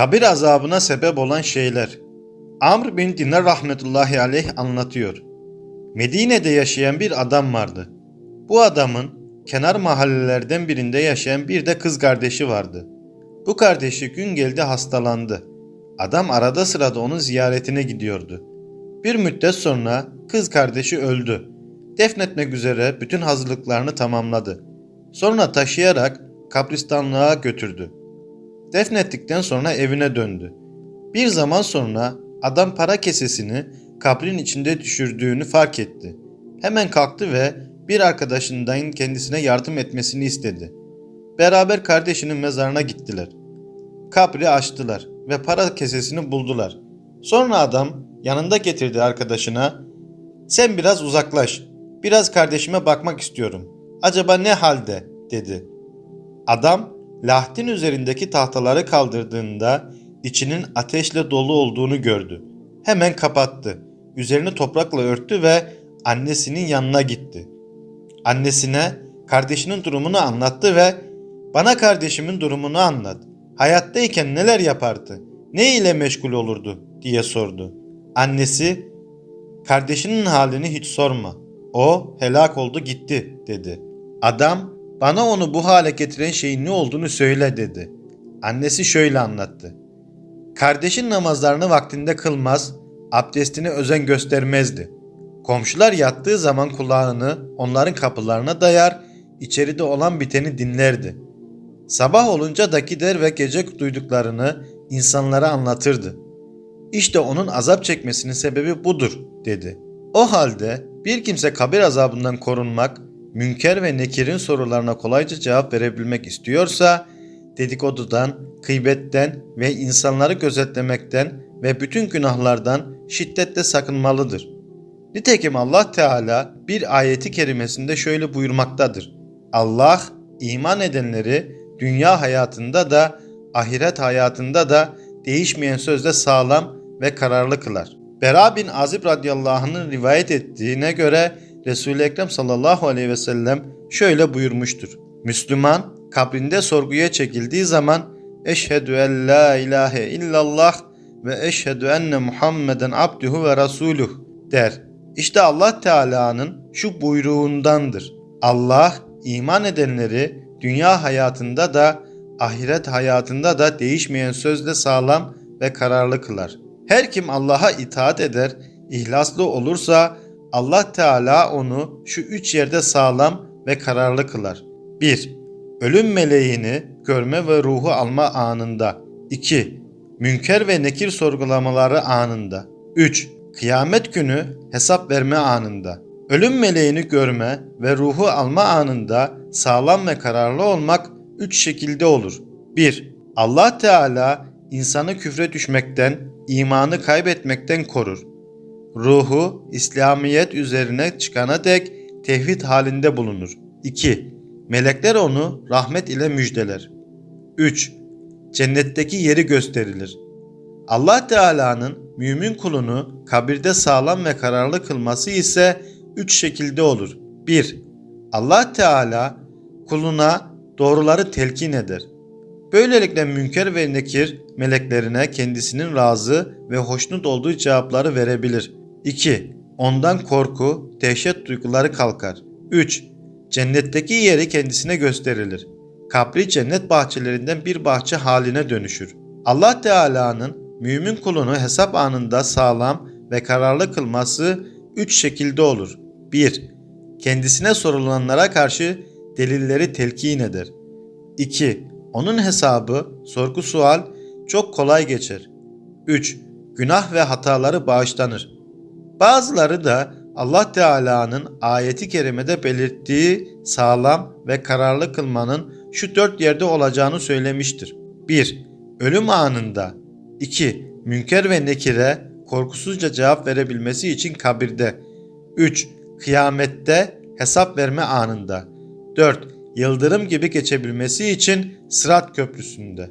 Kabir azabına sebep olan şeyler. Amr bin Dinar rahmetullahi aleyh anlatıyor. Medine'de yaşayan bir adam vardı. Bu adamın kenar mahallelerden birinde yaşayan bir de kız kardeşi vardı. Bu kardeşi gün geldi hastalandı. Adam arada sırada onun ziyaretine gidiyordu. Bir müddet sonra kız kardeşi öldü. Defnetmek üzere bütün hazırlıklarını tamamladı. Sonra taşıyarak kabristanlığa götürdü. Defnettikten sonra evine döndü. Bir zaman sonra adam para kesesini kabrin içinde düşürdüğünü fark etti. Hemen kalktı ve bir arkadaşından kendisine yardım etmesini istedi. Beraber kardeşinin mezarına gittiler. Kabri açtılar ve para kesesini buldular. Sonra adam yanında getirdiği arkadaşına "Sen biraz uzaklaş. Biraz kardeşime bakmak istiyorum. Acaba ne halde?" dedi. Adam lahtin üzerindeki tahtaları kaldırdığında içinin ateşle dolu olduğunu gördü. Hemen kapattı. Üzerini toprakla örttü ve annesinin yanına gitti. Annesine kardeşinin durumunu anlattı ve bana kardeşimin durumunu anlat. Hayattayken neler yapardı? Ne ile meşgul olurdu diye sordu. Annesi kardeşinin halini hiç sorma. O helak oldu gitti dedi. Adam bana onu bu hale getiren şeyin ne olduğunu söyle dedi. Annesi şöyle anlattı. Kardeşin namazlarını vaktinde kılmaz, abdestine özen göstermezdi. Komşular yattığı zaman kulağını onların kapılarına dayar, içeride olan biteni dinlerdi. Sabah olunca da gider ve gece duyduklarını insanlara anlatırdı. İşte onun azap çekmesinin sebebi budur dedi. O halde bir kimse kabir azabından korunmak, münker ve nekirin sorularına kolayca cevap verebilmek istiyorsa, dedikodudan, gıybetten ve insanları gözetlemekten ve bütün günahlardan şiddetle sakınmalıdır. Nitekim Allah Teala bir ayeti kerimesinde şöyle buyurmaktadır. Allah iman edenleri dünya hayatında da ahiret hayatında da değişmeyen sözde sağlam ve kararlı kılar. Bera bin Azib radıyallahu anh'ın rivayet ettiğine göre Resul-i Ekrem sallallahu aleyhi ve sellem şöyle buyurmuştur. Müslüman kabrinde sorguya çekildiği zaman Eşhedü en la ilahe illallah ve eşhedü enne Muhammeden abduhu ve rasuluh der. İşte Allah Teala'nın şu buyruğundandır. Allah iman edenleri dünya hayatında da ahiret hayatında da değişmeyen sözle sağlam ve kararlı kılar. Her kim Allah'a itaat eder, ihlaslı olursa Allah Teala onu şu üç yerde sağlam ve kararlı kılar. 1. Ölüm meleğini görme ve ruhu alma anında. 2. Münker ve nekir sorgulamaları anında. 3. Kıyamet günü hesap verme anında. Ölüm meleğini görme ve ruhu alma anında sağlam ve kararlı olmak üç şekilde olur. 1. Allah Teala insanı küfre düşmekten, imanı kaybetmekten korur. Ruhu İslamiyet üzerine çıkana dek tevhid halinde bulunur. 2. Melekler onu rahmet ile müjdeler. 3. Cennetteki yeri gösterilir. Allah Teala'nın mümin kulunu kabirde sağlam ve kararlı kılması ise üç şekilde olur. 1. Allah Teala kuluna doğruları telkin eder. Böylelikle münker ve nekir meleklerine kendisinin razı ve hoşnut olduğu cevapları verebilir. 2. Ondan korku, dehşet duyguları kalkar. 3. Cennetteki yeri kendisine gösterilir. Kabri cennet bahçelerinden bir bahçe haline dönüşür. Allah Teala'nın mümin kulunu hesap anında sağlam ve kararlı kılması üç şekilde olur. 1. Kendisine sorulanlara karşı delilleri telkin eder. 2. Onun hesabı, sorgu sual çok kolay geçer. 3. Günah ve hataları bağışlanır. Bazıları da Allah Teala'nın ayeti kerimede belirttiği sağlam ve kararlı kılmanın şu dört yerde olacağını söylemiştir. 1. Ölüm anında 2. Münker ve nekire korkusuzca cevap verebilmesi için kabirde 3. Kıyamette hesap verme anında 4. Yıldırım gibi geçebilmesi için Sırat Köprüsü'nde